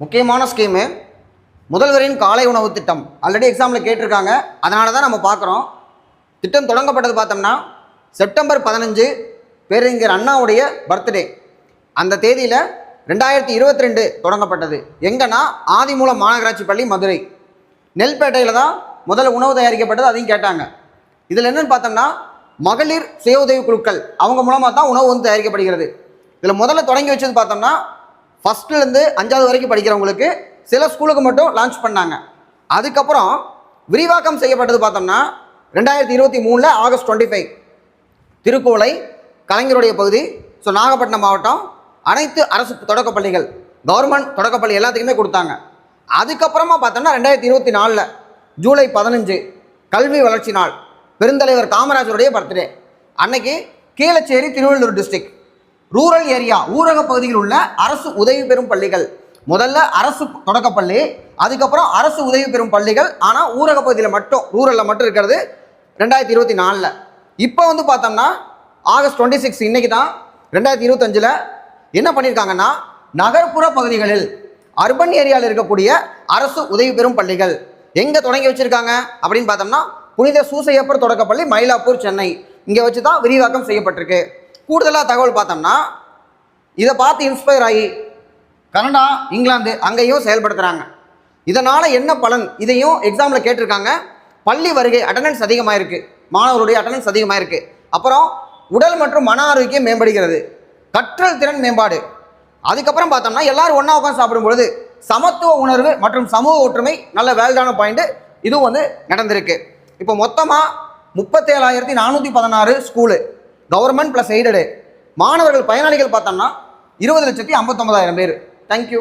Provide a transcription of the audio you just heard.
முக்கியமான ஸ்கீமு முதல்வரின் காலை உணவு திட்டம். ஆல்ரெடி எக்ஸாமில் கேட்டிருக்காங்க. அதனால தான் நம்ம பார்க்குறோம். திட்டம் தொடங்கப்பட்டது பார்த்தோம்னா செப்டம்பர் பதினஞ்சு பேரறிஞர் அண்ணாவுடைய பர்த்டே அந்த தேதியில் ரெண்டாயிரத்தி இருபத்தி ரெண்டு தொடங்கப்பட்டது. எங்கன்னா ஆதிமூலம் மாநகராட்சி பள்ளி மதுரை. நெல்பேட்டையில் தான் முதல்ல உணவு தயாரிக்கப்பட்டது அதையும் கேட்டாங்க. இதில் என்னென்னு பார்த்தோம்னா மகளிர் சுய உதவி குழுக்கள். அவங்க மூலமாக தான் உணவு வந்து தயாரிக்கப்படுகிறது. இதில் முதல்ல தொடங்கி வச்சது பார்த்தோம்னா ஃபஸ்ட்லேருந்து அஞ்சாவது வரைக்கும் படிக்கிறவங்களுக்கு சில ஸ்கூலுக்கு மட்டும் லான்ச் பண்ணாங்க. அதுக்கப்புறம் விரிவாக்கம் செய்யப்பட்டது பார்த்தோம்னா ரெண்டாயிரத்தி இருபத்தி மூணில் ஆகஸ்ட் டுவெண்ட்டி ஃபைவ் திருக்கோளை கலைஞருடைய பகுதி ஸோ நாகப்பட்டினம் மாவட்டம் அனைத்து அரசு தொடக்கப் பள்ளிகள் கவர்மெண்ட் தொடக்கப்பள்ளி எல்லாத்துக்குமே கொடுத்தாங்க. அதுக்கப்புறமா பார்த்தோம்னா ரெண்டாயிரத்தி இருபத்தி நாலில் ஜூலை பதினஞ்சு கல்வி வளர்ச்சி நாள் பெருந்தலைவர் காமராஜருடைய பர்த்டே அன்னைக்கு Keezhacheri Tiruvallur district rural area ஊரக பகுதியில் உள்ள அரசு உதவி பெறும் பள்ளிகள். முதல்ல அரசு தொடக்கப்பள்ளி அதுக்கப்புறம் அரசு உதவி பெறும் பள்ளிகள் ஆனால் ஊரக பகுதியில் மட்டும் ரூரலில் மட்டும் இருக்கிறது ரெண்டாயிரத்தி இருபத்தி நாலில். இப்போ வந்து பார்த்தோம்னா ஆகஸ்ட் டுவெண்ட்டி சிக்ஸ் இன்றைக்கி தான் ரெண்டாயிரத்தி இருபத்தஞ்சில் என்ன பண்ணியிருக்காங்கன்னா நகர்ப்புற பகுதிகளில் அர்பன் ஏரியாவில் இருக்கக்கூடிய அரசு உதவி பெறும் பள்ளிகள் எங்கே தொடங்கி வச்சிருக்காங்க அப்படின்னு பார்த்தோம்னா புனித சூசையப்பர் தொடக்கப்பள்ளி மயிலாப்பூர் சென்னை. இங்கே வச்சு தான் விரிவாக்கம் செய்யப்பட்டிருக்கு. கூடுதலாக தகவல் பார்த்தோம்னா இதை பார்த்து இன்ஸ்பயர் ஆகி கனடா இங்கிலாந்து அங்கேயும் செயல்படுத்துகிறாங்க இதனால் என்ன பலன்? இதையும் எக்ஸாமில் கேட்டிருக்காங்க. பள்ளி வருகை அட்டண்டன்ஸ் அதிகமாக இருக்குது மாணவருடைய அட்டண்டன்ஸ் அதிகமாக இருக்குது அப்புறம் உடல் மற்றும் மன ஆரோக்கியம் மேம்படுகிறது. கற்றல் திறன் மேம்பாடு. அதுக்கப்புறம் பார்த்தோம்னா எல்லாரும் ஒன்றா உட்காந்து சாப்பிடும் பொழுது சமத்துவ உணர்வு மற்றும் சமூக ஒற்றுமை நல்ல வேல்டான பாயிண்ட்டு இதுவும் வந்து நடந்திருக்கு. இப்போ மொத்தமாக முப்பத்தேழாயிரத்தி நானூற்றி பதினாறு ஸ்கூலு கவர்மெண்ட் ப்ளஸ் எய்டடு மாணவர்கள் பயனாளிகள் பார்த்தோம்னா இருபது லட்சத்தி ஐம்பத்தொம்பதாயிரம் பேர். தேங்க்யூ